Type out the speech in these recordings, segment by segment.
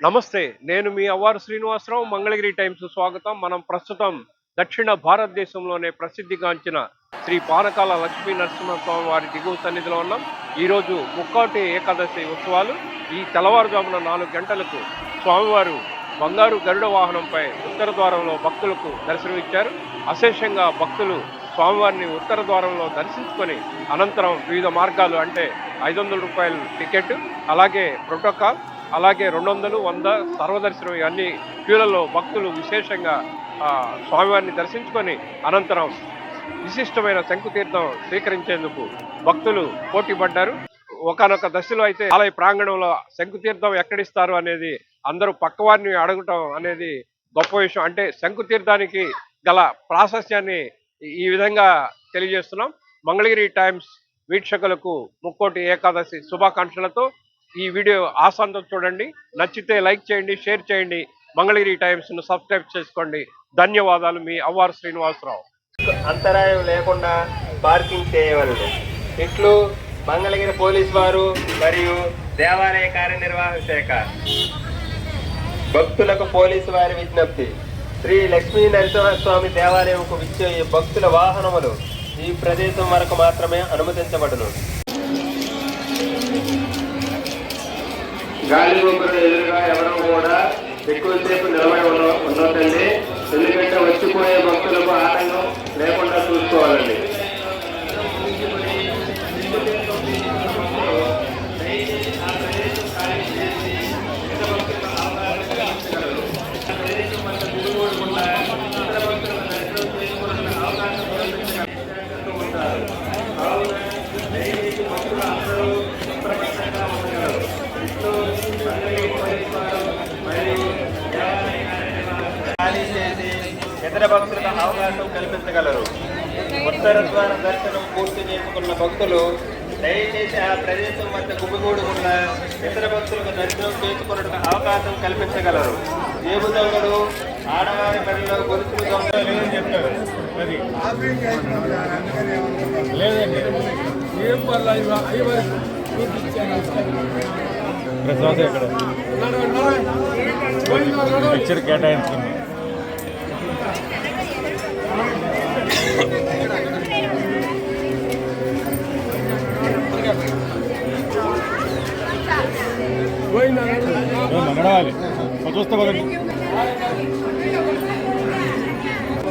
నమస్తే నేను మీ అవ్వారు శ్రీనివాసరావు మంగళగిరి టైమ్స్ స్వాగతం. మనం ప్రస్తుతం దక్షిణ భారతదేశంలోనే ప్రసిద్ధిగాంచిన శ్రీ పానకాల లక్ష్మీ నరసింహస్వామి వారి దిగువ సన్నిధిలో ఉన్నాం. ఈరోజు ముక్కోటి ఏకాదశి ఉత్సవాలు. ఈ తెల్లవారుజామున నాలుగు గంటలకు స్వామివారు బంగారు గరుడ వాహనంపై ఉత్తర ద్వారంలో భక్తులకు దర్శనమిచ్చారు. అశేషంగా భక్తులు స్వామివారిని ఉత్తర ద్వారంలో దర్శించుకొని అనంతరం వివిధ మార్గాలు అంటే ఐదు వందల రూపాయల టికెట్ అలాగే ప్రోటోకాల్ అలాగే రెండు వందలు వంద సర్వదర్శనం ఇవన్నీ క్యూలలో భక్తులు విశేషంగా స్వామివారిని దర్శించుకొని అనంతరం విశిష్టమైన శంకుతీర్థం స్వీకరించేందుకు భక్తులు పోటీ పడ్డారు ఒకనొక దశలో అయితే ఆలయ ప్రాంగణంలో శంకుతీర్థం ఎక్కడిస్తారు అనేది అందరూ పక్కవారిని అడగటం అనేది గొప్ప విషయం. అంటే శంకుతీర్థానికి గల ప్రాశస్యాన్ని ఈ విధంగా తెలియజేస్తున్నాం. మంగళగిరి టైమ్స్ వీక్షకులకు ముక్కోటి ఏకాదశి శుభాకాంక్షలతో ఈ వీడియో ఆసాంతం చూడండి. నచ్చితే లైక్ చేయండి షేర్ చేయండి. మంగళగిరి టైమ్స్ను సబ్స్క్రైబ్ చేసుకోండి. ధన్యవాదాలు మీ అవ్వారు శ్రీనివాసరావు. అంతరాయం లేకుండా పార్కింగ్ చేయవలదు. ఇట్లు మంగళగిరి పోలీస్ వారు మరియు దేవాలయ కార్యనిర్వాహక శాఖ. భక్తులకు పోలీసు వారి విజ్ఞప్తి. శ్రీ లక్ష్మీ నరసింహస్వామి దేవాలయంకు విచ్చే భక్తుల వాహనములు ఈ ప్రదేశం వరకు మాత్రమే అనుమతించబడును. గాలి గోపురం ఎదురుగా ఎవరు కూడా ఎక్కువసేపు నిలబడి ఉన్న ఉండొద్దండి ఎందుకంటే వచ్చిపోయే భక్తులకు ఆటంకం లేకుండా చూసుకోవాలండి ఖాళీ చేసి ఇతర భక్తులకు అవకాశం కల్పించగలరు. ఉత్తర ద్వార దర్శనం పూర్తి చేసుకున్న భక్తులు దయచేసి ఆ ప్రదేశం వద్ద గుమిగూడుకున్న ఇతర భక్తులకు దర్శనం చేసుకున్నట్టు అవకాశం కల్పించగలరు. జేబు దొంగలు ఆడవారి పనిలో గొలుసులు దొంగలు లేదని అది. లేదండి. ఏం ప్రసాద్ ఇక్కడ పిక్చర్ కేటాయించుకుంది నడవాలి చూస్తే పదండి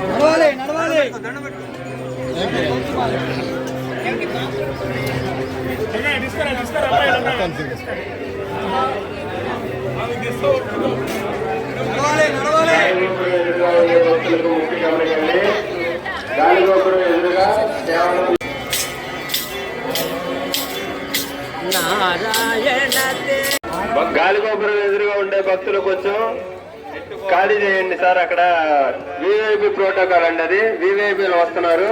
నడవాలి నడవాలి నడవాలి నడవాలి గాలి గోపురం గాలిగోపురం ఎదురుగా ఉండే భక్తులు కొంచెం ఖాళీ చేయండి సార్ అక్కడ వివైపి ప్రోటోకాల్ అండి అది. వివైపీలు వస్తున్నారు.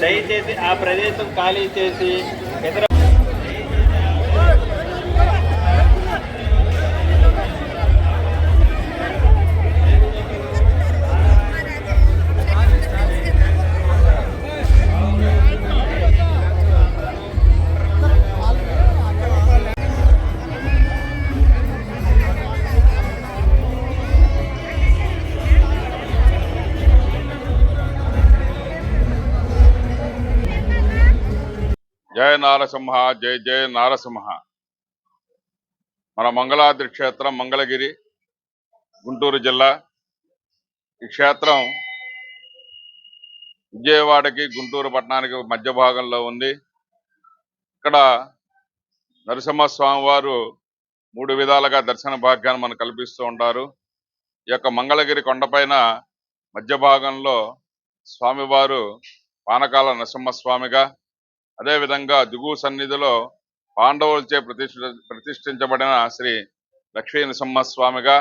దయచేసి ఆ ప్రదేశం ఖాళీ చేసి ఇతర జయ నారసింహ జయ జయ నారసింహ. మన మంగళాద్రి క్షేత్రం మంగళగిరి గుంటూరు జిల్లా. ఈ క్షేత్రం విజయవాడకి గుంటూరు పట్టణానికి మధ్య భాగంలో ఉంది. ఇక్కడ నరసింహస్వామి వారు మూడు విధాలుగా దర్శన భాగ్యాన్ని మనకు కల్పిస్తూ ఉంటారు. ఈ యొక్క మంగళగిరి కొండపైన మధ్య భాగంలో స్వామివారు పానకాల నరసింహస్వామిగా అదేవిధంగా దిగువ సన్నిధిలో పాండవులచే ప్రతిష్ఠ ప్రతిష్ఠించబడిన శ్రీ లక్ష్మీ నృసింహస్వామిగా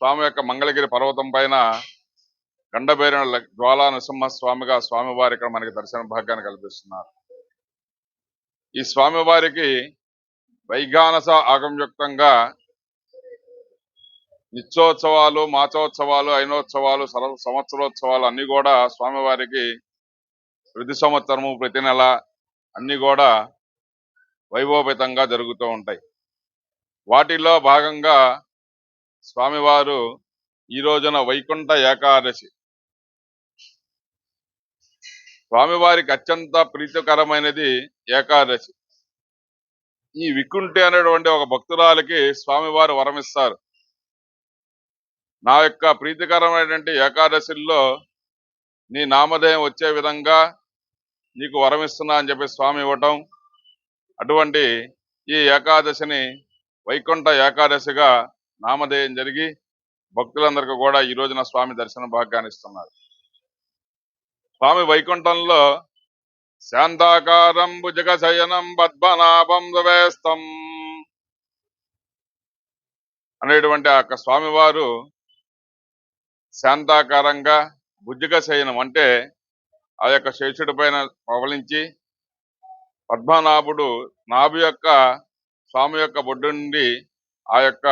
స్వామి యొక్క మంగళగిరి పర్వతం పైన గండబేరిన జ్వాలా నృసింహస్వామిగా స్వామివారి ఇక్కడ మనకి దర్శన భాగ్యాన్ని కల్పిస్తున్నారు. ఈ స్వామివారికి వైగానస ఆగమయుక్తంగా నిత్యోత్సవాలు మాచోత్సవాలు అయినోత్సవాలు సర సంవత్సరోత్సవాలు అన్నీ కూడా స్వామివారికి ప్రతి సంవత్సరము ప్రతి నెల అన్ని కూడా వైభవపేతంగా జరుగుతూ ఉంటాయి. వాటిలో భాగంగా స్వామివారు ఈ రోజున వైకుంఠ ఏకాదశి. స్వామివారికి అత్యంత ప్రీతికరమైనది ఏకాదశి. ఈ వికుంఠి అనేటువంటి ఒక భక్తురాలకి స్వామివారు వరమిస్తారు. నా యొక్క ప్రీతికరమైనటువంటి ఏకాదశిల్లో నీ నామధేయం వచ్చే విధంగా నీకు వరమిస్తున్నా అని చెప్పి స్వామి ఇవ్వటం అటువంటి ఈ ఏకాదశిని వైకుంఠ ఏకాదశిగా నామధేయం జరిగి భక్తులందరికీ కూడా ఈ రోజున స్వామి దర్శన భాగ్యాన్ని ఇస్తున్నారు. స్వామి వైకుంఠంలో శాంతాకారం భుజగశయనం పద్మనాభం వేస్తం అనేటువంటి ఆ యొక్క స్వామివారు శాంతాకారంగా భుజగ శయనం అంటే ఆ యొక్క శేషుడి పైన పవలించి పద్మనాభుడు నాభి యొక్క స్వామి యొక్క బొడ్డు నుండి ఆ యొక్క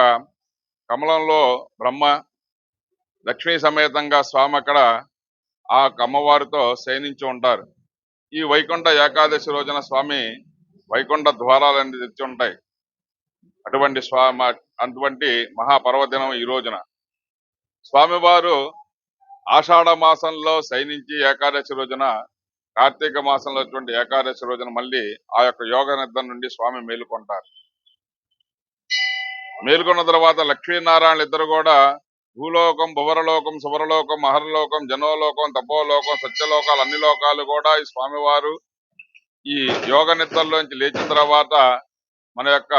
కమలంలో బ్రహ్మ లక్ష్మీ సమేతంగా స్వామి అక్కడ ఆ అమ్మవారితో శయనించి ఉంటారు. ఈ వైకుంఠ ఏకాదశి రోజున స్వామి వైకుంఠ ద్వారాలన్నీ తెచ్చి ఉంటాయి. అటువంటి స్వామి అటువంటి మహాపర్వదినం ఈ రోజున. స్వామివారు ఆషాఢ మాసంలో శయనించి ఏకాదశి రోజున కార్తీక మాసంలో వచ్చినటువంటి ఏకాదశి రోజున మళ్ళీ ఆ యొక్క యోగ నిద్ర నుండి స్వామి మేలుకొంటారు. మేల్కొన్న తర్వాత లక్ష్మీనారాయణ ఇద్దరు కూడా భూలోకం భువరలోకం శుభరలోకం మహర్లోకం జనోలోకం తపోలోకం సత్యలోకాలు అన్ని లోకాలు కూడా ఈ స్వామివారు ఈ యోగ నిద్రలోంచి లేచిన తర్వాత మన యొక్క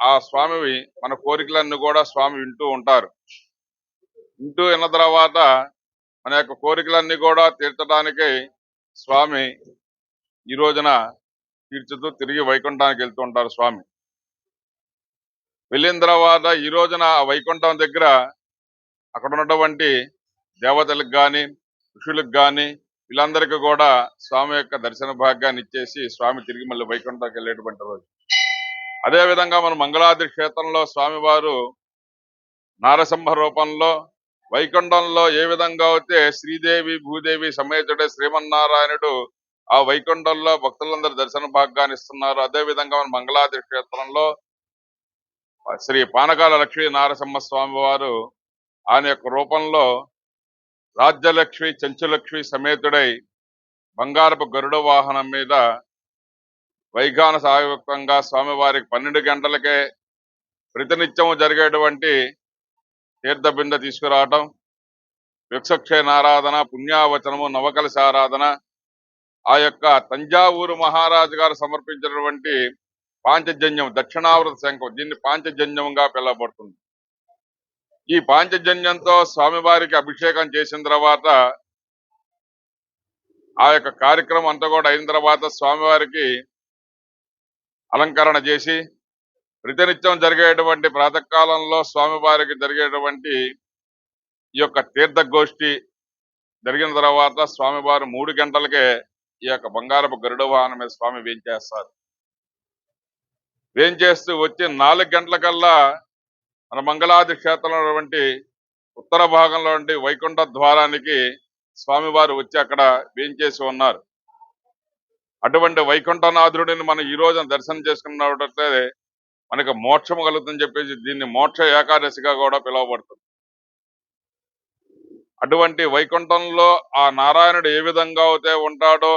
ఆ స్వామివి మన కోరికలన్నీ కూడా స్వామి వింటూ ఉంటారు. వింటూ విన్న తర్వాత మన యొక్క కోరికలన్నీ కూడా తీర్చడానికి స్వామి ఈ రోజున తీర్చుతూ తిరిగి వైకుంఠానికి వెళ్తూ ఉంటారు స్వామి. వెళ్ళిన తర్వాత ఈ రోజున ఆ వైకుంఠం దగ్గర అక్కడ ఉన్నటువంటి దేవతలకు కానీ ఋషులకు కానీ వీళ్ళందరికీ కూడా స్వామి యొక్క దర్శన భాగ్యాన్ని ఇచ్చేసి స్వామి తిరిగి మళ్ళీ వైకుంఠానికి వెళ్ళేటువంటి రోజు. అదే విధంగా మన మంగళాద్రి క్షేత్రంలో స్వామివారు నారసింహ రూపంలో వైకుంఠంలో ఏ విధంగా అయితే శ్రీదేవి భూదేవి సమేతుడే శ్రీమన్నారాయణుడు ఆ వైకుంఠంలో భక్తులందరూ దర్శన భాగ్యాన్ని ఇస్తున్నారు. అదే విధంగా మన మంగళాది క్షేత్రంలో శ్రీ పానకాల లక్ష్మీ నారసింహ స్వామి వారు ఆయన యొక్క రూపంలో రాజ్యలక్ష్మి చెంచులక్ష్మి సమేతుడై బంగారపు గరుడ వాహనం మీద వైగాన సాయుక్తంగా స్వామివారికి పన్నెండు గంటలకే ప్రతినిత్యము జరిగేటువంటి తీర్థబింద తీసుకురావటం విక్షక్షేణ ఆరాధన పుణ్యావచనము నవకలశ ఆరాధన ఆ యొక్క తంజావూరు మహారాజు గారు సమర్పించినటువంటి పాంచజన్యం దక్షిణావృత శంఖం దీన్ని పాంచజన్యంగా పిలువబడుతుంది. ఈ పాంచజన్యంతో స్వామివారికి అభిషేకం చేసిన తర్వాత ఆ యొక్క కార్యక్రమం అంతా కూడా అయిన తర్వాత స్వామివారికి అలంకరణ చేసి ప్రతినిత్యం జరిగేటువంటి ప్రాతకాలంలో స్వామివారికి జరిగేటువంటి ఈ యొక్క తీర్థగోష్ఠి జరిగిన తర్వాత స్వామివారు మూడు గంటలకే ఈ యొక్క బంగారపు గరుడ వాహనం మీద స్వామి వేంచేస్తారు. వేంచేస్తూ వచ్చి నాలుగు గంటలకల్లా మన మంగళాది క్షేత్రంలో ఉత్తర భాగంలో ఉండి వైకుంఠ ద్వారానికి స్వామివారు వచ్చి అక్కడ వేంచేసి ఉన్నారు. అటువంటి వైకుంఠనాథుడిని మనం ఈ రోజున దర్శనం చేసుకున్నట్లయితే మనకి మోక్షము కలుగుతుందని చెప్పేసి దీన్ని మోక్ష ఏకాదశిగా కూడా పిలువబడుతుంది. అటువంటి వైకుంఠంలో ఆ నారాయణుడు ఏ విధంగా అయితే ఉంటాడో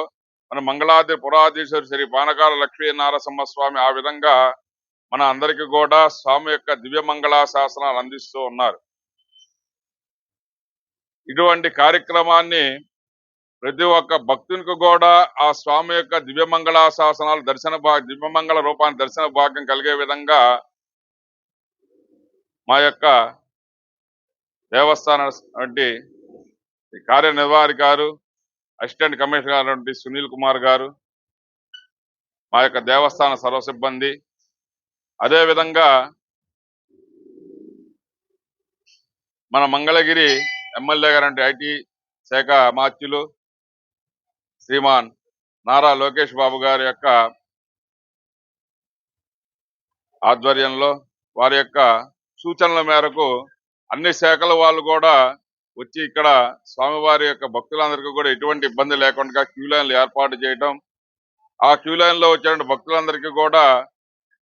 మన మంగళాది పురాధీశ్వరి శ్రీ పానకాల లక్ష్మీ నారసింహ స్వామి ఆ విధంగా మన అందరికీ కూడా స్వామి యొక్క దివ్య మంగళా శాసనాలు అందిస్తూ ఉన్నారు. ఇటువంటి కార్యక్రమాన్ని ప్రతి ఒక్క భక్తునికి కూడా ఆ స్వామి యొక్క దివ్యమంగళ శాసనాలు దర్శన భా దివ్యమంగళ రూపాన్ని దర్శన భాగ్యం కలిగే విధంగా మా యొక్క దేవస్థాన వంటి కార్యనిర్వాహి గారు అసిస్టెంట్ కమిషనర్ వంటి సునీల్ కుమార్ గారు మా యొక్క దేవస్థాన సర్వ సిబ్బంది అదేవిధంగా మన మంగళగిరి ఎమ్మెల్యే గారు ఐటీ శాఖ మాత్యులు శ్రీమాన్ నారా లోకేష్ బాబు గారి యొక్క ఆధ్వర్యంలో వారి యొక్క సూచనల మేరకు అన్ని శాఖల వాళ్ళు కూడా వచ్చి ఇక్కడ స్వామివారి యొక్క భక్తులందరికీ కూడా ఎటువంటి ఇబ్బంది లేకుండా క్యూ లైన్లు ఏర్పాటు చేయటం ఆ క్యూ లైన్లో వచ్చిన భక్తులందరికీ కూడా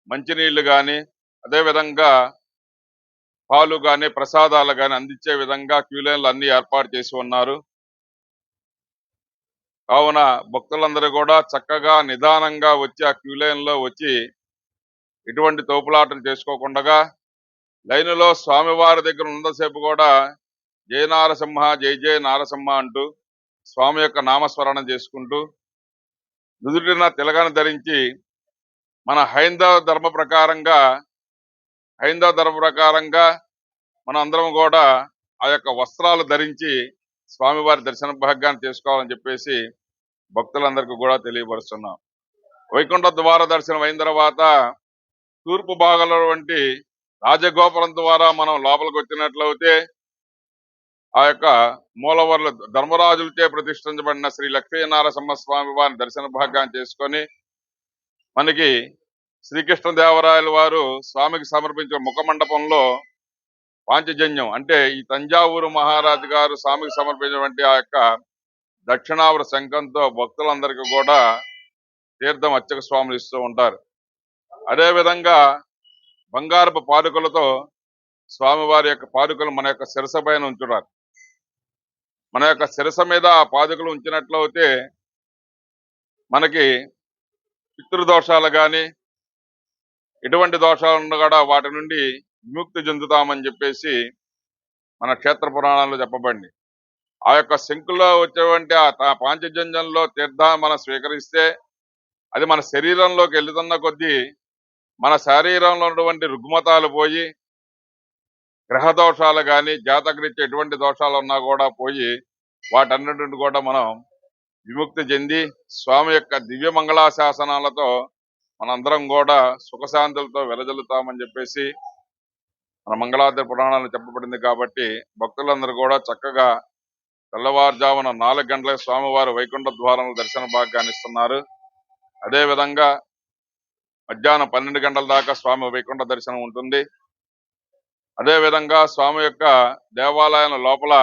మంచినీళ్ళు కానీ అదేవిధంగా పాలు కానీ ప్రసాదాలు కానీ అందించే విధంగా క్యూ లైన్లు అన్ని ఏర్పాటు చేసి ఉన్నారు. కావున భక్తులందరూ కూడా చక్కగా నిదానంగా వచ్చి ఆ క్యూ లైన్లో వచ్చి ఎటువంటి తోపులాటలు చేసుకోకుండా లైనులో స్వామివారి దగ్గర ఉన్నంతసేపు కూడా జయ నారసింహ జై జయ నారసింహ అంటూ స్వామి యొక్క నామస్మరణ చేసుకుంటూ నుదుటిన తిలగాన్ని ధరించి మన హైందవ ధర్మ ప్రకారంగా హైందవ ధర్మ ప్రకారంగా మన అందరం కూడా ఆ యొక్క వస్త్రాలు ధరించి స్వామివారి దర్శన భాగ్యాన్ని చేసుకోవాలని చెప్పేసి భక్తులందరికీ కూడా తెలియపరుస్తున్నాం. వైకుంఠ ద్వార దర్శనం అయిన తర్వాత తూర్పు భాగంలో వంటి రాజగోపురం ద్వారా మనం లోపలికి వచ్చినట్లయితే ఆ యొక్క మూలవర్లు ధర్మరాజులచే ప్రతిష్ఠించబడిన శ్రీ లక్ష్మీనారసింహ స్వామి వారిని దర్శన భాగ్యాన్ని చేసుకొని మనకి శ్రీకృష్ణదేవరాయల వారు స్వామికి సమర్పించిన ముఖ మండపంలో పాంచజన్యం. అంటే ఈ తంజావూరు మహారాజు గారు స్వామికి సమర్పించినటువంటి ఆ యొక్క దక్షిణావర శంఖంతో భక్తులందరికీ కూడా తీర్థం అర్చక స్వాములు ఇస్తూ ఉంటారు. అదే విధంగా బంగారపు పాదుకలతో స్వామివారి యొక్క పాదుకలు మన యొక్క శిరస పైన ఉంచుతారు. మన యొక్క శిరస మీద ఆ పాదుకలు ఉంచినట్లయితే మనకి పితృదోషాలు కానీ ఎటువంటి దోషాలు ఉన్న కూడా వాటి నుండి విముక్తి చెందుతామని చెప్పేసి మన క్షేత్ర పురాణాల్లో చెప్పబడింది. ఆ యొక్క శంకులో వచ్చేటువంటి ఆ తా- పాంచజన్యంలో తీర్థాన్ని మనం స్వీకరిస్తే అది మన శరీరంలోకి వెళ్తున్న కొద్దీ మన శరీరంలో ఉన్నటువంటి రుగ్మతాలు పోయి గ్రహ దోషాలు కానీ జాతకరీత్యా ఎటువంటి దోషాలు ఉన్నా కూడా పోయి వాటన్నిటిని కూడా మనం విముక్తి చెంది స్వామి యొక్క దివ్య మంగళాశాసనాలతో మనందరం కూడా సుఖశాంతులతో వెలజల్లుతామని చెప్పేసి మన మంగళాద్రి పురాణాలు చెప్పబడింది కాబట్టి భక్తులందరూ కూడా చక్కగా తెల్లవారుజామున నాలుగు గంటలకు స్వామివారి వైకుంఠ ద్వారంలో దర్శన భాగ్యాన్ని ఇస్తున్నారు. అదే విధంగా మధ్యాహ్నం పన్నెండు గంటల దాకా స్వామి వైకుంఠ దర్శనం ఉంటుంది. అదే విధంగా స్వామి యొక్క దేవాలయం లోపల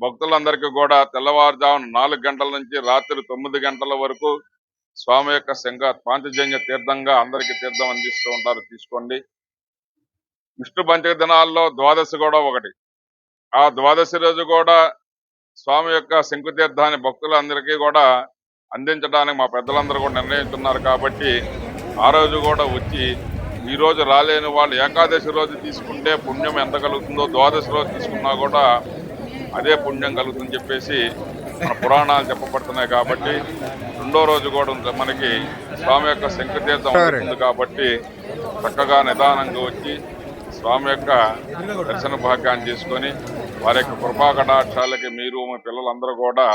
భక్తులందరికీ కూడా తెల్లవారుజామున నాలుగు గంటల నుంచి రాత్రి తొమ్మిది గంటల వరకు స్వామి యొక్క శంఖ పాంచజన్య తీర్థంగా అందరికీ తీర్థం అందిస్తూ ఉంటారు. తీసుకోండి. విష్ణు పంచక దినాల్లో ద్వాదశి కూడా ఒకటి. ఆ ద్వాదశి రోజు కూడా స్వామి యొక్క శంకు తీర్థాన్ని భక్తులందరికీ కూడా అందించడానికి మా పెద్దలందరూ కూడా నిర్ణయించున్నారు కాబట్టి ఆ రోజు కూడా వచ్చి ఈ రోజు రాలేని వాళ్ళు ఏకాదశి రోజు తీసుకుంటే పుణ్యం ఎంత కలుగుతుందో ద్వాదశి రోజు తీసుకున్నా కూడా అదే పుణ్యం కలుగుతుందని చెప్పేసి మన పురాణాలు చెప్పబడుతున్నాయి కాబట్టి రెండో రోజు కూడా ఉంది మనకి స్వామి యొక్క శంకుతీర్థం ఉంటుంది కాబట్టి చక్కగా నిదానంగా వచ్చి స్వామి యొక్క దర్శన భాగ్యాన్ని చేసుకొని వారి యొక్క కృపా కటాక్షాలకి మీరు మీ పిల్లలందరూ కూడా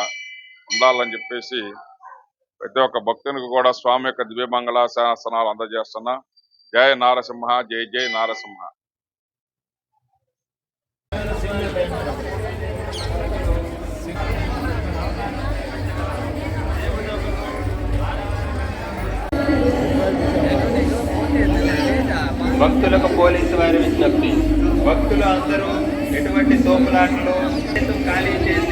ఉండాలని చెప్పేసి ప్రతి ఒక్క భక్తునికి కూడా స్వామి యొక్క దివ్యమంగళ శాసనాలు అందజేస్తున్నా. జయ నారసింహ జై జై నారసింహ. భక్తులకు పోలీసు వారి విజ్ఞప్తి భక్తులు అందరూ ఎటువంటి తోపులాటలు ఖాళీ చేసి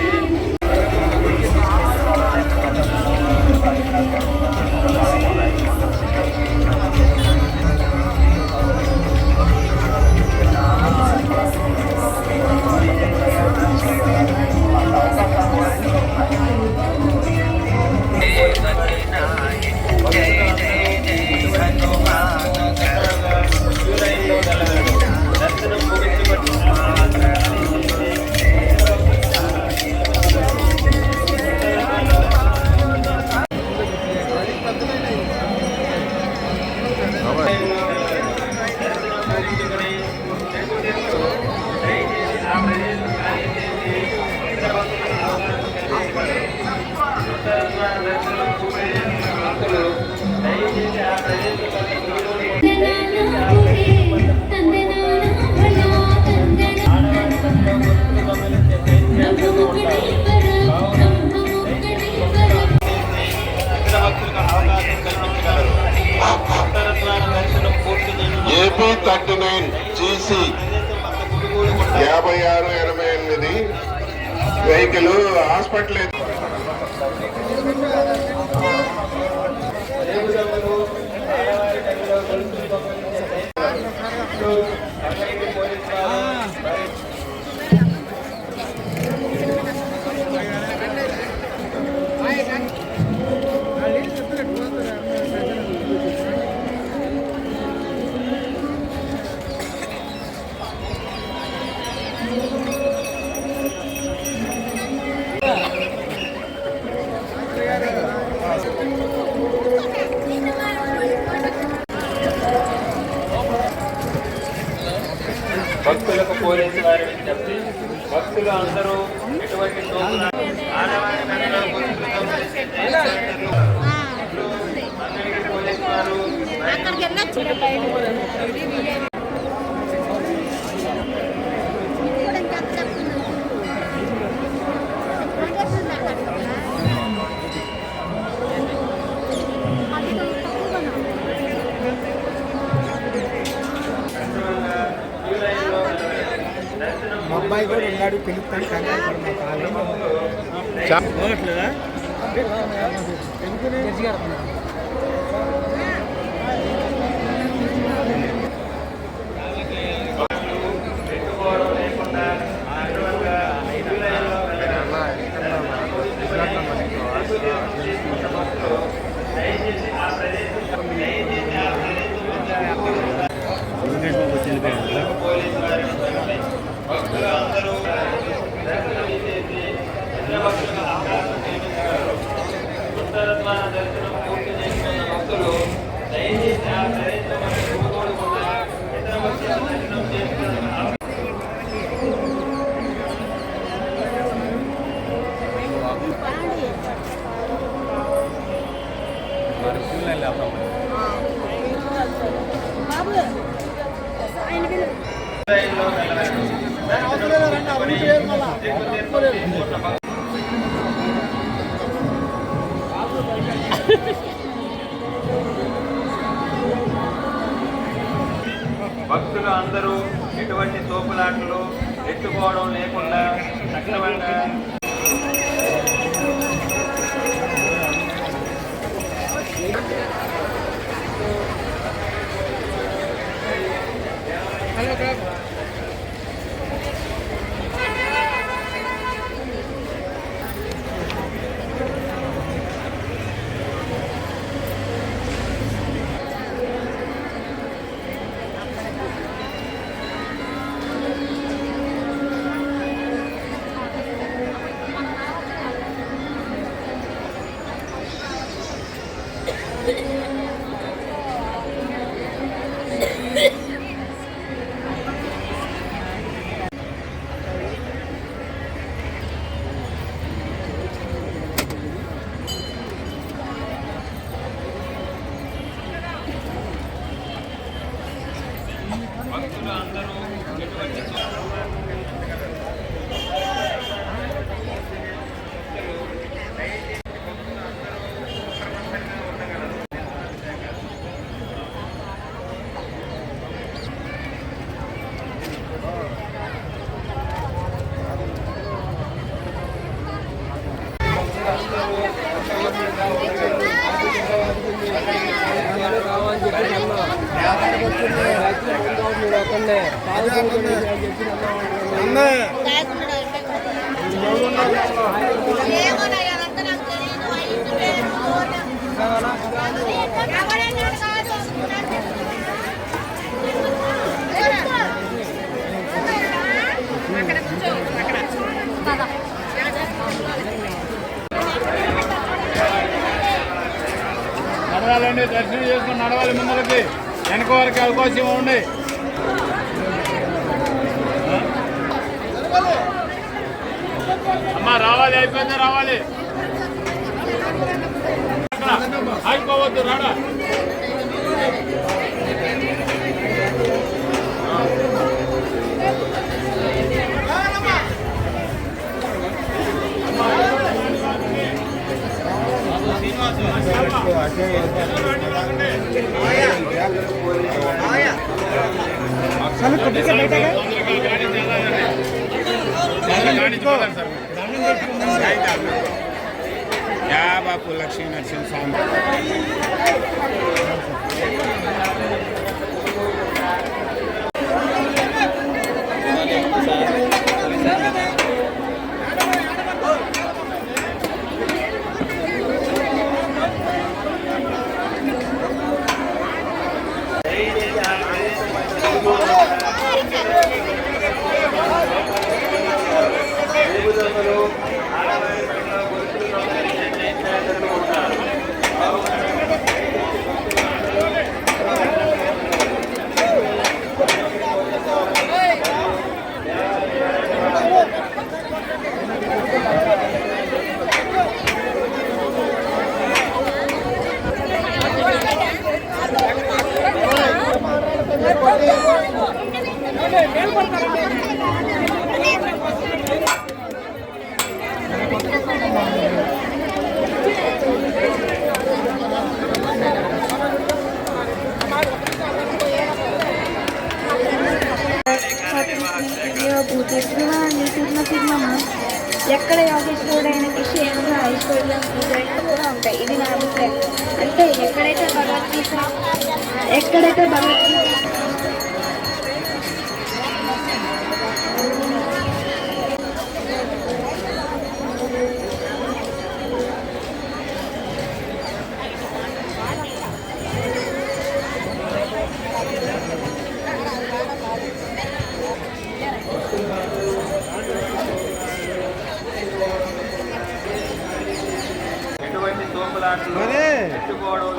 వెహికల్ హాస్పిటల్ దేవుడెవరు? దేవారి గదిలో గొలుసులు దొంగలించే భక్తులకు పోలీసు వారి విజ్ఞప్తి భక్తులు అందరూ ఎటువంటి అందరికీ పోలీసు వారు நாய்கள் விளையாடி பிடித்தான் காலையில் భక్తులు అందరూ ఎటువంటి తోపులాటలు ఎత్తుకోవడం లేకుండా సక్రమంగా నడవాలండి దర్శనం చేసుకుని నడవాలి ముందరికి వెనక వారికి అవకాశం ఉండే రావాలి అయిపోయింది రావాలి? అక్కడ ఆగిపోవద్దు రాడా? యా బాపు లక్ష్మీ నరసింహ స్వామి దేవుదమ్మలు ఎక్కడ యోగేశ్వరుడైనకి క్షేమంగా ఐశ్వర్యం పూజలు కూడా ఉంటాయి ఇది నా అభిప్రాయం అంటే ఎక్కడైతే భగవద్గీత ఎక్కడైతే భగవద్గీత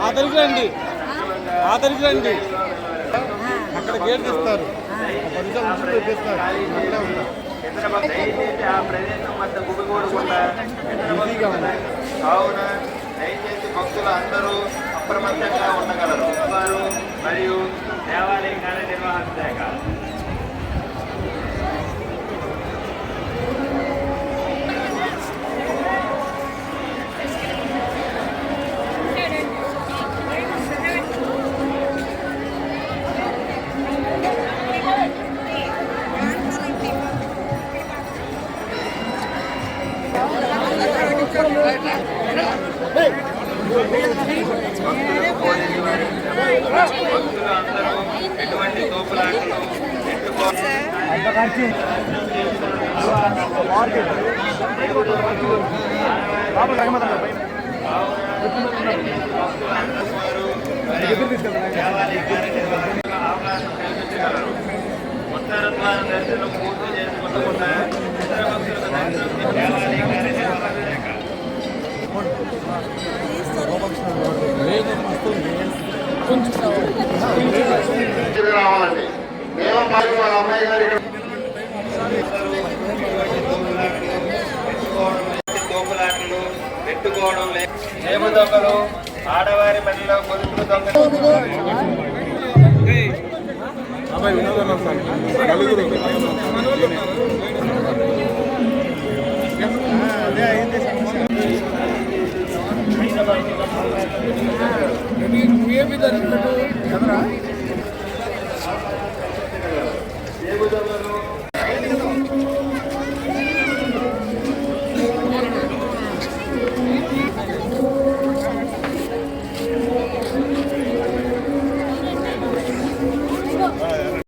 ఆదరికి రండి. ఆదరికి రండి. అక్కడ గేట్ ఇస్తారు కావున దయచేసి భక్తులు అందరూ అప్రమత్తంగా ఉండగలరు. వారు మరియు దేవాలయ కార్యనిర్వాహక శాఖ. ఎటువంటి తోపులాటలు పెట్టుకోవాలి అవకాశం కల్పించగలరు ఉత్తర ద్వార దర్శనం పూర్తి చేసుకుంటకుండా ఇతర భక్తులకు దర్శనం రావాలండి మేము మరి వాళ్ళ అమ్మాయి గారి పెట్టుకోవడం లేదు చేమ దొంగలు ఆడవారి మధ్యలో గొలుసులు దొంగలు నువ్వేమి దాని కదరా